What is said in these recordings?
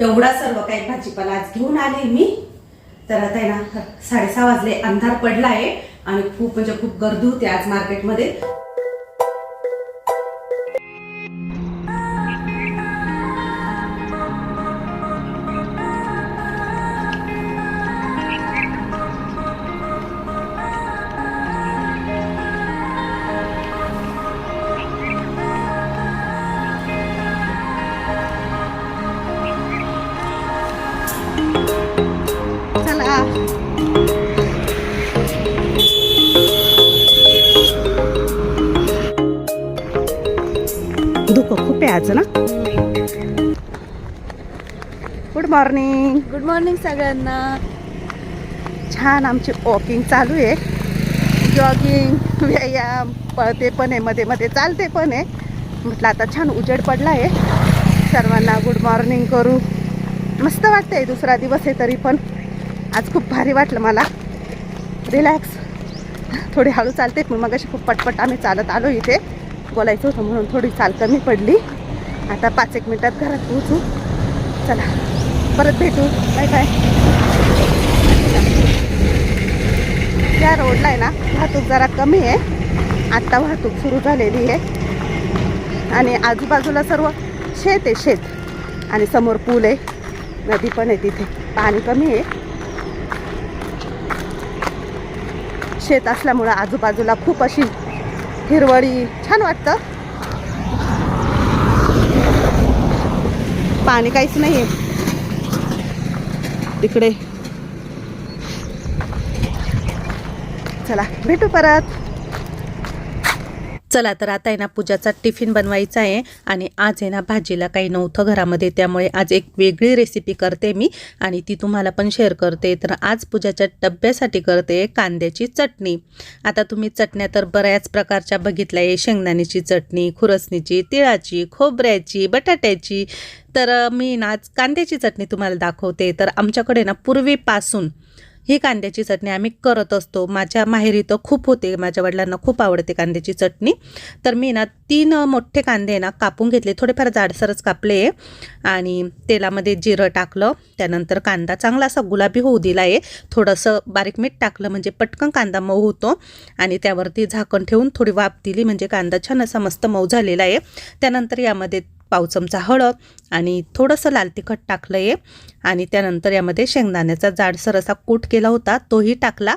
एवढा सर्व काही भाजीपाला आज घेऊन आले मी. तर आता आहे ना साडेसहा वाजले अंधार पडला आहे आणि खूप म्हणजे खूप गर्दी होती आज मार्केटमध्ये आज ना? गुड मॉर्निंग गुड मॉर्निंग सगळ्यांना. छान आमची वॉकिंग चालू आहे. जॉगिंग व्यायाम पळते पण आहे मध्ये मध्ये चालते पण आहे. म्हटलं आता छान उजेड पडला आहे सर्वांना गुड मॉर्निंग करू. मस्त वाटतंय दुसरा दिवस आहे तरी पण. आज खूप भारी वाटलं मला. रिलॅक्स थोडी हळू चालते पण मग अशी खूप पटपट आम्ही चालत आलो इथे. बोलायचं होतं म्हणून थोडी चाल कमी पडली. आता पाच एक मिनटात घरात पोहोचू. चला परत भेटू. Bye bye. त्या रोडला आहे ना वाहतूक जरा कमी आहे. आत्ता वाहतूक सुरू झालेली आहे. आणि आजूबाजूला सर्व शेत आहे शेत. आणि समोर पूल आहे. नदी पण आहे तिथे. पाणी कमी आहे. शेत असल्यामुळं आजूबाजूला खूप अशी हिरवळी छान वाटतं. पाणी काहीच नाही आहे तिकडे चला भेटू परत. चला तर आता आहे ना पूजाचा टिफिन बनवायचा आहे आणि आज आहे ना भाजीला काही नव्हतं घरामध्ये त्यामुळे आज एक वेगळी रेसिपी करते मी आणि ती तुम्हाला पण शेअर करते. तर आज पूजाच्या डब्यासाठी करते कांद्याची चटणी. आता तुम्ही चटण्या तर बऱ्याच प्रकारच्या बघितल्या आहे. शेंगदाण्याची चटणी खुरसणीची तिळाची खोबऱ्याची बटाट्याची. तर मी ना आज कांद्याची चटणी तुम्हाला दाखवते. तर आमच्याकडे ना पूर्वीपासून ही कांद्याची चटणी आम्ही करत असतो. माझ्या माहेरी तर खूप होते माझ्या वडिलांना खूप आवडते कांद्याची चटणी. तर मी ना तीन मोठे कांदे ना कापून घेतले थोडेफार जाडसरच कापले. आणि तेलामध्ये जिरं टाकलं त्यानंतर कांदा चांगला असा गुलाबी होऊ दिला आहे थोडंसं बारीक मीठ टाकलं म्हणजे पटकन कांदा मऊ होतो. आणि त्यावरती झाकण ठेवून थोडी वाफ दिली म्हणजे कांदा छान असा मस्त मऊ झालेला आहे. त्यानंतर यामध्ये पाव चमचा हळद आणि थोडंसं लाल तिखट टाकलं आहे आणि त्यानंतर यामध्ये शेंगदाण्याचा जाडसर असा कूट केला होता तोही टाकला.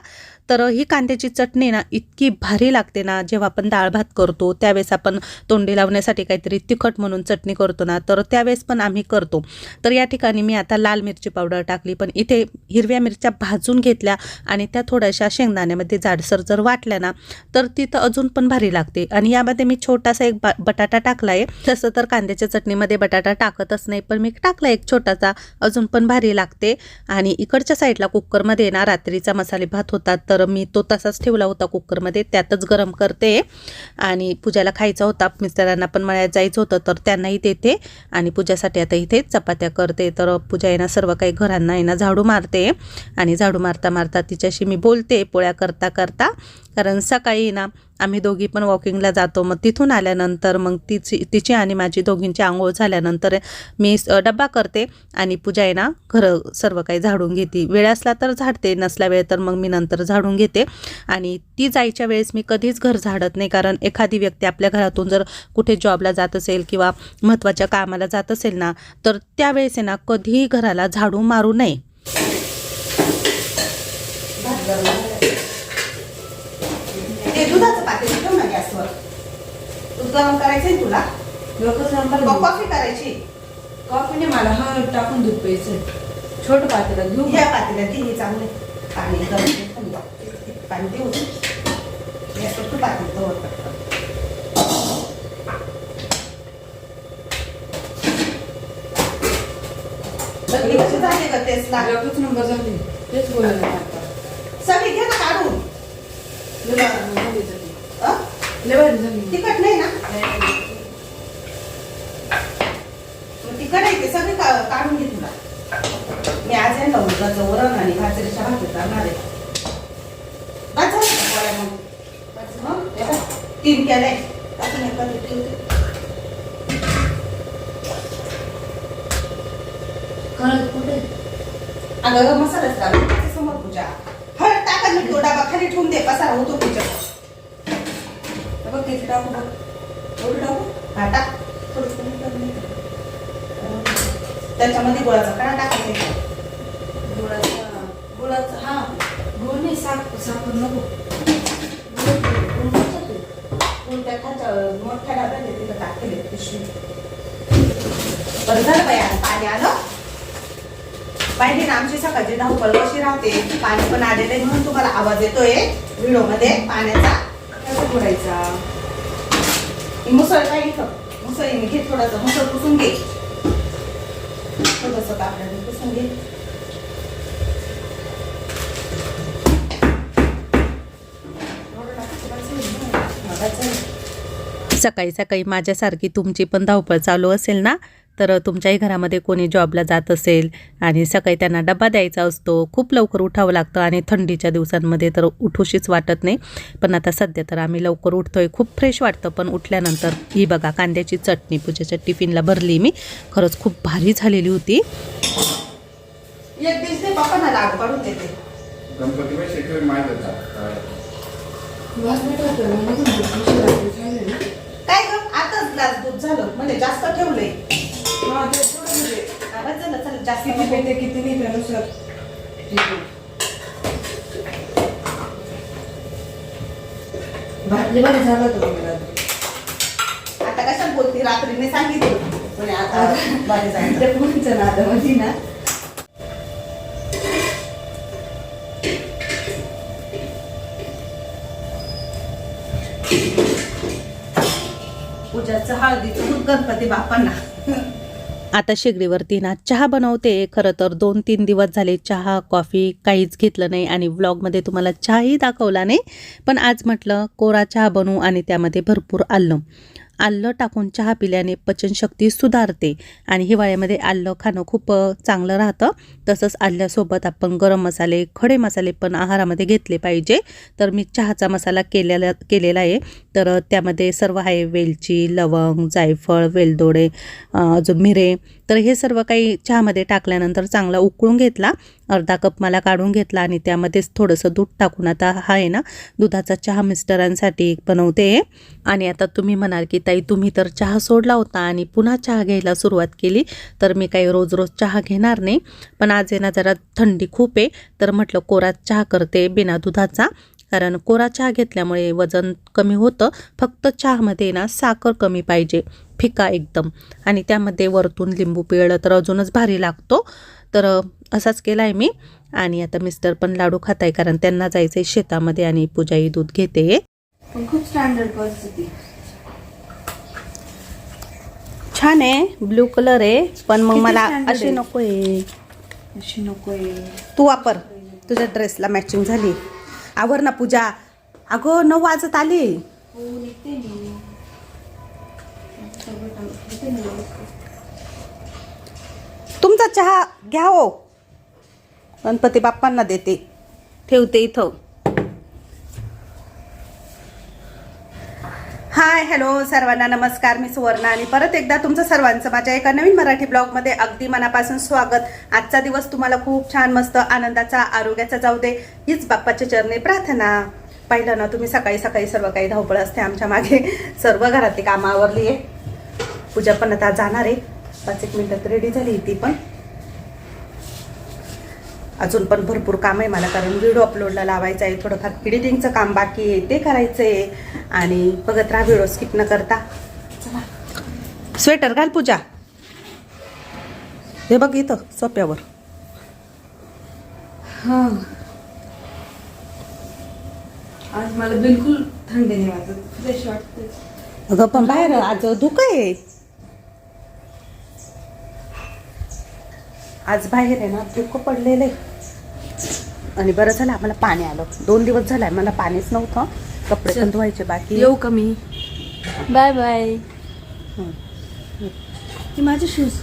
तर ही कांद्याची चटणी ना इतकी भारी लागते ना जेव्हा आपण डाळ भात करतो त्यावेळेस आपण तोंडी लावण्यासाठी काहीतरी तिखट म्हणून चटणी करतो ना तर त्यावेळेस पण आम्ही करतो. तर या ठिकाणी मी आता लाल मिरची पावडर टाकली पण इथे हिरव्या मिरच्या भाजून घेतल्या आणि त्या थोड्याशा शेंगदाण्यामध्ये जाडसर जर वाटल्या ना तर ती तर अजून पण भारी लागते. आणि यामध्ये मी छोटासा एक बा बटाटा टाकला आहे तसं तर कांद्याच्या चटणीमध्ये बटाटा टाकतच नाही पण मी टाकला एक छोटासा अजून पण पण भारी लागते. आणि इकडच्या साईडला कुकरमध्ये ना रात्रीचा मसाले भात होता तर मी तो तसाच ठेवला होता कुकरमध्ये त्यातच गरम करते. आणि पूजाला खायचा होता मिस्टरांना पण मळ्यात जायचं होतं तर त्यांनाही देते. आणि पूजासाठी आता इथे चपात्या करते तर पूजा येणार सर्व काही घरांना येणार झाडू मारते. आणि झाडू मारता मारता तिच्याशी मी बोलते पोळ्या करता करता. कारण सकाळी ना आम्ही दोघी पण वॉकिंगला जातो. मग तिथून आल्यानंतर मग तिची तिची आणि माझी दोघींची आंघोळ झाल्यानंतर मी डब्बा करते आणि पूजा आहे ना घरं सर्व काही झाडून घेते. वेळ असला तर झाडते नसला वेळ तर मग मी नंतर झाडून घेते. आणि ती जायच्या वेळेस मी कधीच घर झाडत नाही. कारण एखादी व्यक्ती आपल्या घरातून जर कुठे जॉबला जात असेल किंवा महत्त्वाच्या कामाला जात असेल ना तर त्यावेळेस आहे ना कधीही घराला झाडू मारू नये. ते दुधाचं पातेलं ठेव ना गॅसवर. दूध गरम करायचंय तुला? डोकं सांभाळ क- कॉफी करायची. कॉफीने मला हा टाकून दूध प्यायचं छोटं पातेलं घेऊ घ्या पातेल्यात दे हे चांगले. पाणी गरम. पाणी देऊ गॅसवर तू पातेलं कशी झाली का टेस्टला एकच नंबर झाली. तेच बोलायला सगळी घे ना काढून. तिखट नाही ना मग तिखट आहे ते सगळे का- काढून घे तुला मी आज आहे ना उडदाचं वरण आणि भाजरीच्या भाकरी करणार आहे बस झालं का मग? तीन केले ठेवते हळद कुठे अगं मसालाच लावला हळद तो डबा खाली ठेवून दे कसा होतो तिच्या बघ किती टाकू बघ. टाकू हा टाक. त्याच्यामध्ये गोळाचा काळा टाकायचा गुळाचा गुळाचा हा. गुळ नाही साख साखर नको. गुळ- त्या मोठ्या डब्यात तिथं टाकलेले पिशवी बरं झालं बाई पाणी आलं. पाहिजे ना आमची सकाळची धावपळ कशी राहते पाणी पण आलेलं आहे म्हणून तुम्हाला आवाज येतोय. व्हिडिओ पाण्याचा कसं फोडायचा मुसळ काय इथं? मुसळीने घे थोडंसं. मुसळ पुसून घे. थोडंसं कापडाने पुसून घे. सकाळी सकाळी माझ्यासारखी तुमची पण धावपळ चालू असेल ना तर तुमच्याही घरामध्ये कोणी जॉबला जात असेल आणि सकाळी त्यांना डबा द्यायचा असतो खूप लवकर उठावं लागतं आणि थंडीच्या दिवसांमध्ये तर उठूशीच वाटत नाही. पण आता सध्या तर आम्ही लवकर उठतोय खूप फ्रेश वाटतं. पण उठल्यानंतर ही बघा कांद्याची चटणी पूजेच्या टिफिनला भरली मी. खरंच खूप भारी झालेली होती. काय ग? आताच ग्लास दूध झालं म्हणजे जास्त ठेवलंय. झालं जास्त किती पेटे किती नाही त्यानुसार भाजी बरी झालं तो आता कशाला बोलते? रात्रीने सांगितलं. आता सांगितलं जायचं. त्या ना. पूजाचं हळदीचं गणपती बाप्पांना. आता शेगडीवरती ना चहा बनवते. खरं तर दोन तीन दिवस झाले चहा कॉफी काहीच घेतलं नाही आणि व्लॉगमध्ये तुम्हाला चहाही दाखवला नाही. पण आज म्हटलं कोरा चहा बनवू आणि त्यामध्ये भरपूर आलं. आलं टाकून चहा पिल्याने पचनशक्ती सुधारते आणि हिवाळ्यामध्ये आलं खाणं खूप चांगलं राहतं. तसंच आल्यासोबत आपण गरम मसाले खडे मसाले पण आहारामध्ये घेतले पाहिजे. तर मी चहाचा मसाला केलेला केलेला आहे. तर त्यामध्ये सर्व आहे वेलची लवंग जायफळ वेलदोडे अजून मिरे. तर हे सर्व काही चहामध्ये टाकल्यानंतर चांगला उकळून घेतला. अर्धा कप मला काढून घेतला आणि त्यामध्येच थोडंसं दूध टाकून आता हा आहे ना दुधाचा चहा मिस्टरांसाठी बनवते. आणि आता तुम्ही म्हणाल की ताई तुम्ही तर चहा सोडला होता आणि पुन्हा चहा घ्यायला सुरुवात केली तर मी काही रोज रोज चहा घेणार नाही. पण आज आहे ना जरा थंडी खूप आहे तर म्हटलं कोरा चहा करते बिना दुधाचा. कारण कोरा चहा घेतल्यामुळे वजन कमी होतं फक्त चहामध्ये ना साखर कमी पाहिजे फिका एकदम. आणि त्यामध्ये वरतून लिंबू पिळलं तर अजूनच भारी लागतो. तर असाच केला आहे मी. आणि आता मिस्टर पण लाडू खात आहे कारण त्यांना जायचं आहे शेतामध्ये आणि पूजाही दूध घेते. खूप स्टँडर्ड परिस्थिती. छान आहे ब्ल्यू कलर आहे पण मग मला अशी आहे? नको आहे. अशी नकोय तू वापर. तुझ्या ड्रेसला मॅचिंग झाली. आवर ना पूजा. अगं नऊ वाजत आली हो निघते मी सगळं टाक- घेते ना व्यवस्थित. तुमचा चहा घ्या हो गणपती बाप्पांना देते. ठेवते इथं. हाय हॅलो सर्वांना नमस्कार. मी सुवर्णा आणि परत एकदा तुमचं सर्वांचं माझ्या एका नवीन मराठी ब्लॉगमध्ये अगदी मनापासून स्वागत. आजचा दिवस तुम्हाला खूप छान मस्त आनंदाचा आरोग्याचा जाऊ दे हीच बाप्पाच्या चरणी प्रार्थना. पाहिलं ना तुम्ही सकाळी सकाळी सर्व काही धावपळ असते आमच्या मागे. सर्व घरातली कामावरली आहे पूजा पण आता जाणार आहे. पाच एक मिनिटात रेडी झाली ती पण. अजून पण भरपूर काम आहे मला कारण व्हिडिओ अपलोडला लावायचं आहे थोडंफार एडिटिंगचं काम बाकी आहे ते करायचं आहे आणि बघत राहा व्हिडिओ स्किप न करता. चला. स्वेटर घाल पूजा. हे बघ इथं सोप्यावर. हा. आज मला बिलकुल थंडी नाही वाटते. अगं पण बाहेर आज धुकं आहे. आज बाहेर आहे ना धुकं पडलेलं आहे. आणि बरं झालं आम्हाला पाणी आलं. दोन दिवस झालाय मला पाणीच नव्हतं. कपडे पण. धुवायचे बाकी येऊ का मी? Bye bye. माझे शूज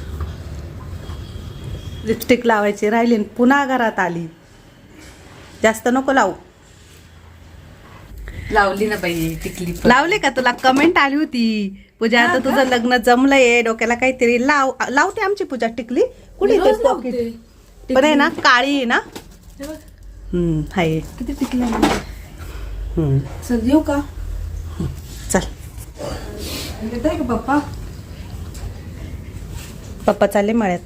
लिपस्टिक लावायची राहिली पुन्हा घरात आली. जास्त नको लावू. लावली ना बाई टिकली पण. लावले का तुला? कमेंट आली होती. पूजा आता? तुझं लग्न जमलंय डोक्याला काहीतरी लाव लावते आमची पूजा टिकली. कुठे. पण आहे ना काळी आहे ना? हे आहे किती चल येऊ का? चल. येत आहे का पप्पा? पप्पा चालले मळ्यात.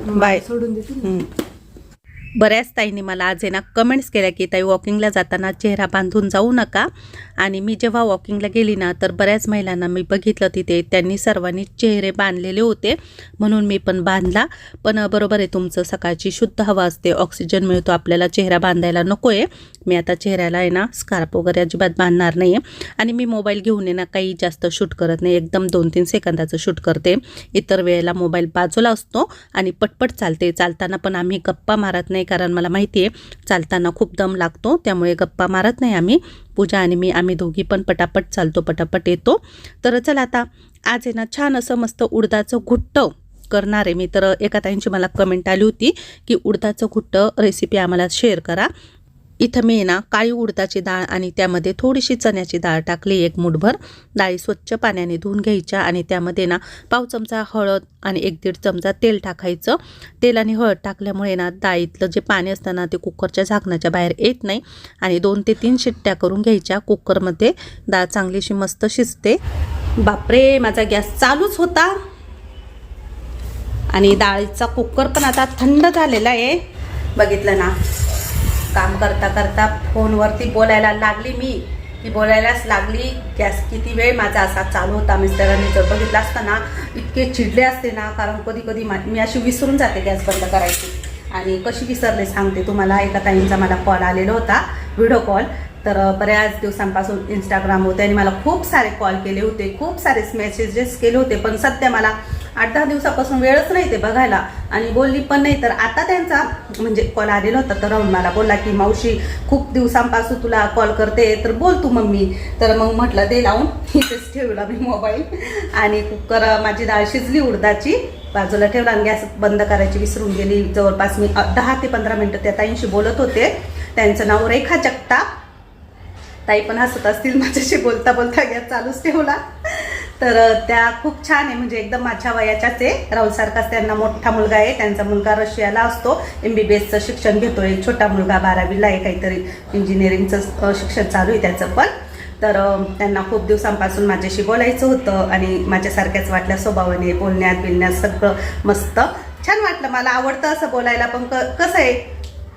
बाय सोडून. हम्म. बऱ्याच ताईंनी मला आज आहे ना कमेंट्स केल्या की ताई वॉकिंगला जाताना चेहरा बांधून जाऊ नका. आणि मी जेव्हा वॉकिंगला गेली ना तर बऱ्याच महिलांना मी बघितलं तिथे. त्यांनी सर्वांनी चेहरे बांधलेले होते म्हणून मी पण बांधला. पण बरोबर आहे तुमचं सकाळची शुद्ध हवा असते ऑक्सिजन मिळतो आपल्याला चेहरा बांधायला नको आहे मी आता चेहऱ्याला आहे ना स्कार्प वगैरे अजिबात बांधणार नाही आहे आणि मी मोबाईल घेऊन आहे ना काही जास्त शूट करत नाही. एकदम दोन तीन सेकंदाचं शूट करते. इतर वेळेला मोबाईल बाजूला असतो आणि पटपट चालते. चालताना पण आम्ही गप्पा मारत नाही. नाही कारण मला माहिती आहे चालताना खूप दम लागतो त्यामुळे गप्पा मारत नाही आम्ही. पूजा आणि मी आम्ही दोघी पण पटापट चालतो पटापट येतो. तर चला आता आज आहे ना छान असं मस्त उडदाचं घुट्ट करणार आहे मी. तर एका ताईंची मला कमेंट आली होती की उडदाचं घुट्ट रेसिपी आम्हाला शेअर करा. इथं मी ना काळी उडदाची डाळ आणि त्यामध्ये थोडीशी चण्याची डाळ टाकली. एक मुठभर डाळी स्वच्छ पाण्याने धुवून घ्यायच्या आणि त्यामध्ये ना पाव चमचा हळद आणि एक दीड चमचा तेल टाकायचं. तेल आणि हळद टाकल्यामुळे ना डाळीतलं जे पाणी असतं ना ते कुकरच्या झाकणाच्या बाहेर येत नाही आणि दोन ते तीन शिट्ट्या करून घ्यायच्या. कुकरमध्ये डाळ चांगलीशी मस्त शिजते. बापरे माझा गॅस चालूच होता. आणि डाळीचा कुकर पण आता थंड झालेला आहे. बघितलं ना. काम करता करता फोनवरती बोलायला लागली मी. ती बोलायलाच लागली गॅस किती वेळ माझा असा चालू होता मिस्टरांनी जर बघितला असता ना इतके चिडले असते ना कारण कधी कधी मा- मी अशी विसरून जाते गॅस बंद करायची. आणि कशी विसरले सांगते तुम्हाला एका ताईंचा मला कॉल आलेला होता व्हिडिओ कॉल. तर बऱ्याच दिवसांपासून इंस्टाग्राम होते आणि मला खूप सारे कॉल केले होते खूप सारे मेसेजेस केले होते पण सध्या मला आठ दहा दिवसापासून वेळच नाही ते बघायला. आणि बोलली पण नाही तर आता त्यांचा म्हणजे कॉल आलेला होता तर राहून मला बोलला की मावशी खूप दिवसांपासून तुला कॉल करते तर बोल तू मम्मी. तर मग म्हटलं दे लावून. इथेच ठेवला मी मोबाईल आणि कुकर माझी डाळ शिजली उडदाची. बाजूला ठेवला आणि गॅस बंद करायची विसरून गेली. जवळपास मी दहा ते पंधरा मिनटं त्या ताईंशी बोलत होते. त्यांचं नाव रेखा जगताप. ताई पण हसत असतील माझ्याशी बोलता बोलता गॅस चालूच ठेवला. तर त्या खूप छान आहे. म्हणजे एकदम माझ्या वयाच्याच आहे. राहुल सारखाच त्यांना मोठा मुलगा आहे. त्यांचा मुलगा रशियाला असतो. एम बी बी एसचं शिक्षण घेतोय. छोटा मुलगा बारावीला आहे. काहीतरी इंजिनिअरिंगचं शिक्षण चालू आहे त्याचं पण. तर त्यांना खूप दिवसांपासून माझ्याशी बोलायचं होतं आणि माझ्यासारख्याच वाटल्या स्वभावाने बोलण्यात बिलण्यात सगळं मस्त. छान वाटलं. मला आवडतं असं बोलायला. पण क कसं आहे?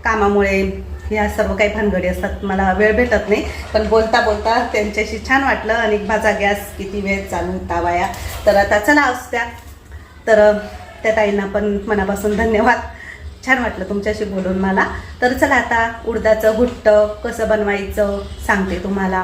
कामामुळे या सर्व काही भानगडी असतात मला वेळ भेटत नाही. पण बोलता बोलता त्यांच्याशी छान वाटलं आणि माझा गॅस किती वेळ चालू होता वाया तर आता चला असत्या. तर त्या ताईंना पण मनापासून धन्यवाद. छान वाटलं तुमच्याशी बोलून मला. तर चला आता उडदाचं घुट्ट कसं बनवायचं सांगते तुम्हाला.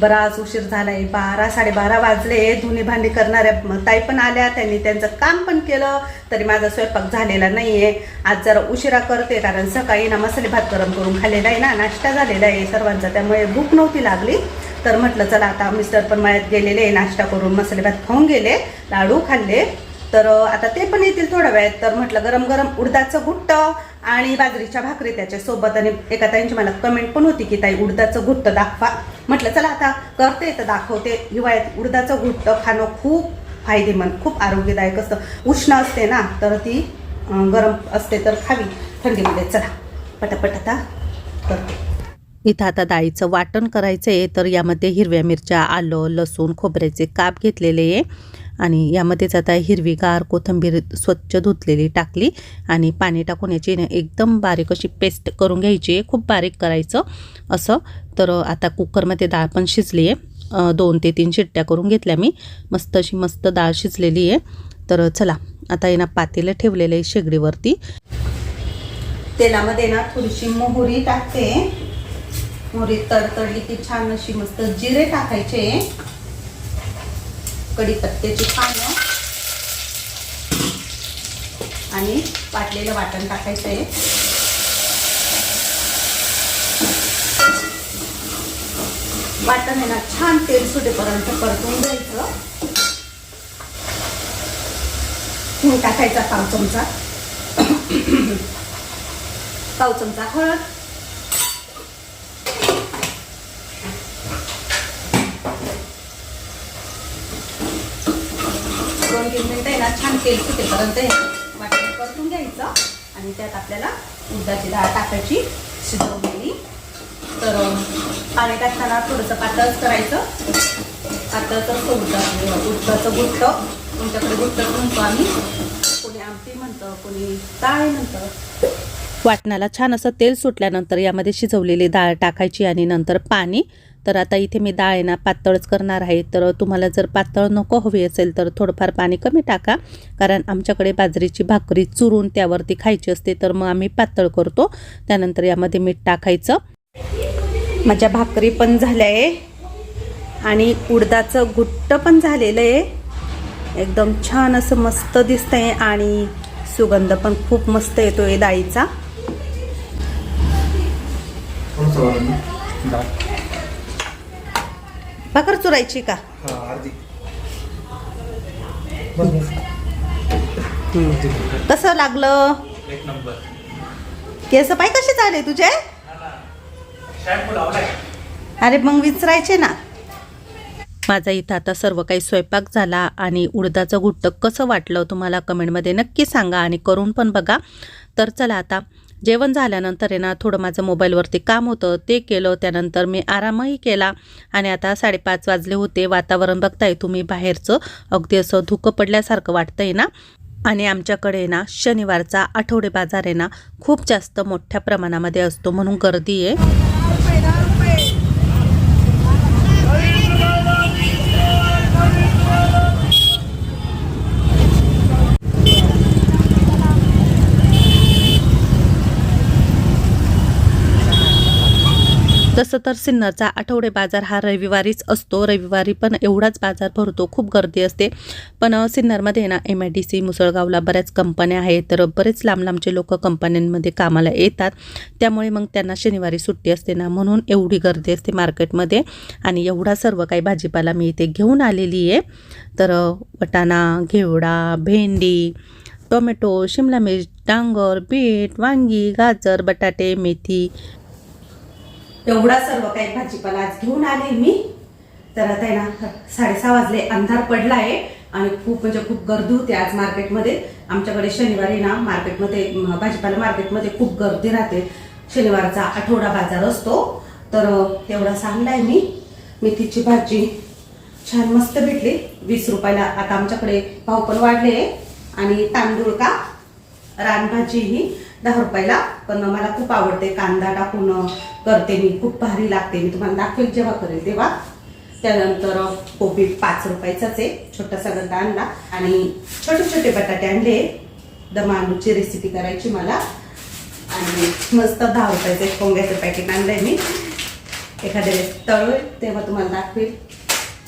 बराच उशीर झालाय बारा साडेबारा वाजले. धुणी भांडी करणाऱ्या ताई पण आल्या. त्यांनी त्यांचं काम पण केलं. तरी माझा स्वयंपाक झालेला नाही आहे आज जरा उशिरा करते कारण सकाळी ना मसाले भात गरम करून खाल्लेला आहे ना नाश्ता झालेला आहे सर्वांचा. त्यामुळे भूक नव्हती लागली. तर म्हटलं चला आता मिस्टर पण मळ्यात गेलेले नाश्ता करून मसाले भात खाऊन गेले लाडू खाल्ले. तर आता ते पण येतील थोड्या वेळात. तर म्हटलं गरम गरम उडदाचं घुट्ट आणि बाजरीच्या भाकरी त्याच्यासोबत. आणि एका ताईंची मला कमेंट पण होती की ताई उडदाचं घुट्ट दाखवा. म्हटलं चला आता करते तर दाखवते. हिवाळ्यात उडदाचं घुट्ट खाणं खूप फायदेमंद खूप आरोग्यदायक असतं. उष्ण असते ना तर ती गरम असते तर खावी. थंडीमध्ये चला पटापट आता करते. इथं आता डाळीचं वाटण करायचं आहे तर यामध्ये हिरव्या मिरच्या आलं लसूण खोबऱ्याचे काप घेतलेले आहे. आणि यामध्येच आता हिरवीगार कोथिंबीर स्वच्छ धुतलेली टाकली आणि पाणी टाकून याची ना एकदम बारीक अशी पेस्ट करून घ्यायची आहे. खूप बारीक करायचं असं. तर आता कुकरमध्ये डाळ पण शिजली आहे. दोन ते तीन शिट्ट्या करून घेतल्या मी. मस्त अशी मस्त डाळ शिजलेली आहे. तर चला आता आहे पातेलं ठेवलेलं आहे शेगडीवरती. तेलामध्ये ना थोडीशी मोहरी टाकते. मोहरी तडतडली की छान अशी मस्त जिरे टाकायचे. कढीपत्त्याची पानं. आणि वाटलेलं वाटण टाकायचं आहे वाटण आहे ना छान तेल सुटेपर्यंत परतून द्यायचं मूग टाकायचा पाव चमचा. पाव चमचा हळद. दोन तीन मिनिटं ना छान तेल सुटेपर्यंत हे वाटण करून परतून घ्यायचं. आणि त्यात आपल्याला उडदाची डाळ टाकायची शिजवलेली. तर पाणी टाकताना थोडंसं पातळच करायचं. पातळचं असतं उडदाचं उडदाचं गुट्ट. तुमच्याकडे गुट्ट म्हणतो आम्ही कोणी आमटी म्हणतं कोणी डाळ म्हणतं. वाटणाला छान असं तेल सुटल्यानंतर यामध्ये शिजवलेली डाळ टाकायची आणि नंतर पाणी तर आता इथे मी डाळ आहे ना पातळच करणार आहे. तर तुम्हाला जर पातळ नको हवी असेल तर थोडंफार पाणी कमी टाका. कारण आमच्याकडे बाजरीची भाकरी चुरून त्यावरती खायची असते तर मग आम्ही पातळ करतो. त्यानंतर यामध्ये मीठ टाकायचं. माझ्या भाकरी पण झाल्या आहे. आणि उडदाचं गुट्ट पण झालेलं आहे. एकदम छान असं मस्त दिसतंय आणि सुगंध पण खूप मस्त येतो आहे डाळीचा भाकर चुरायची का? हा कसं लागलं? एक नंबर. केस पाय कसे झाले तुझे? शॅम्पू लावलाय अरे मग विचारायचे ना. माझा इथं आता सर्व काही स्वयंपाक झाला आणि उडदाचं घुट्ट कसं वाटलं तुम्हाला कमेंटमध्ये नक्की सांगा आणि करून पण बघा. तर चला आता जेवण झाल्यानंतर आहे ना थोडं माझं मोबाईलवरती काम होतं ते केलं. त्यानंतर मी आरामही केला आणि आता साडेपाच वाजले होते. वातावरण बघताय तुम्ही बाहेरचं. अगदी असं धुकं पडल्यासारखं वाटतंय ना. आणि आमच्याकडे ना शनिवारचा आठवडे बाजार आहे ना खूप जास्त मोठ्या प्रमाणामध्ये असतो म्हणून गर्दी आहे. तसं तर सिन्नरचा आठवडे बाजार हा रविवारीच असतो. रविवारी पण एवढाच बाजार भरतो. खूप गर्दी असते. पण सिन्नरमध्ये ना एम आय डी सी मुसळगावला बऱ्याच कंपन्या आहेत. तर बरेच लांब लांबचे लोक कंपन्यांमध्ये कामाला येतात. त्यामुळे मग त्यांना शनिवारी सुट्टी असते ना म्हणून एवढी गर्दी असते मार्केटमध्ये. आणि एवढा सर्व काही भाजीपाला मी इथे घेऊन आलेली आहे. तर वटाणा घेवडा भेंडी टोमॅटो शिमला मिर्च डांगर बीट वांगी गाजर बटाटे मेथी एवढा सर्व काही भाजीपाला आज घेऊन आले मी. तर आता आहे ना साडेसहा वाजले अंधार पडला आहे आणि खूप म्हणजे खूप गर्दी होते आज मार्केटमध्ये. आमच्याकडे शनिवारी ना मार्केटमध्ये भाजीपाला मार्केटमध्ये खूप गर्दी राहते. शनिवारचा आठवडा बाजार असतो. तर तेवढा तेवढा सांगलाय मी. मेथीची भाजी छान मस्त भेटली. वीस रुपयाला आता आमच्याकडे भाव पण वाढले. आणि तांदूळ का? रानभाजी ही दहा रुपयाला. पण मला खूप आवडते. कांदा टाकून करते मी. खूप भारी लागते. मी तुम्हाला दाखवेल जेव्हा करेल तेव्हा. त्यानंतर कोबी पाच रुपयाचाच आहे. छोटासा गड्डा आणला. आणि छोटे छोटे बटाटे आणले. दम आलूची रेसिपी करायची मला. आणि मस्त दहा रुपयाचं एक पोंग्याचं पॅकेट आणलंय मी. एखाद्या वेळेस तळवेल तेव्हा तुम्हाला दाखवेल.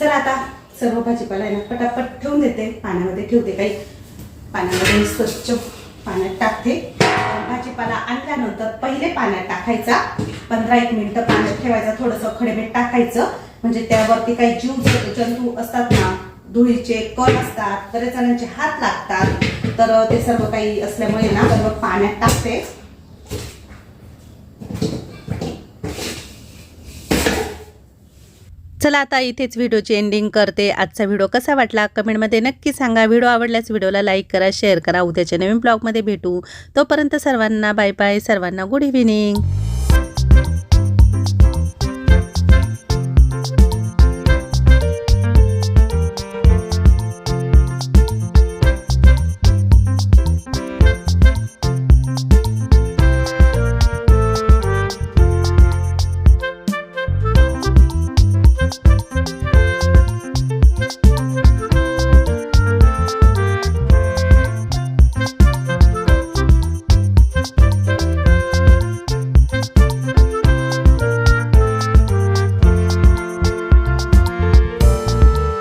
चला आता सर्व भाजीपाला आहे ना पटापट ठेवून देते. पाण्यामध्ये ठेवते काही. पाण्यामध्ये स्वच्छ पाण्यात टाकते. भाजीपाला आणल्यानंतर पहिले पाण्यात टाकायचा. पंधरा एक मिनिटं पाण्यात ठेवायचा. थोडंसं खडेमीठ टाकायचं. म्हणजे त्यावरती काही जीव जंतू असतात ना धुळीचे कण असतात बरेच जणांचे हात लागतात. तर ते सर्व काही असल्यामुळे ना सर्व पाण्यात टाकते. चला आता इथेच व्हिडिओची एंडिंग करते. आजचा व्हिडिओ कसा वाटला? कमेंटमध्ये नक्की सांगा. व्हिडिओ आवडल्यास व्हिडिओला लाईक करा शेअर करा. उद्याच्या नवीन ब्लॉगमध्ये भेटू. तोपर्यंत सर्वांना बाय बाय सर्वांना गुड इव्हिनिंग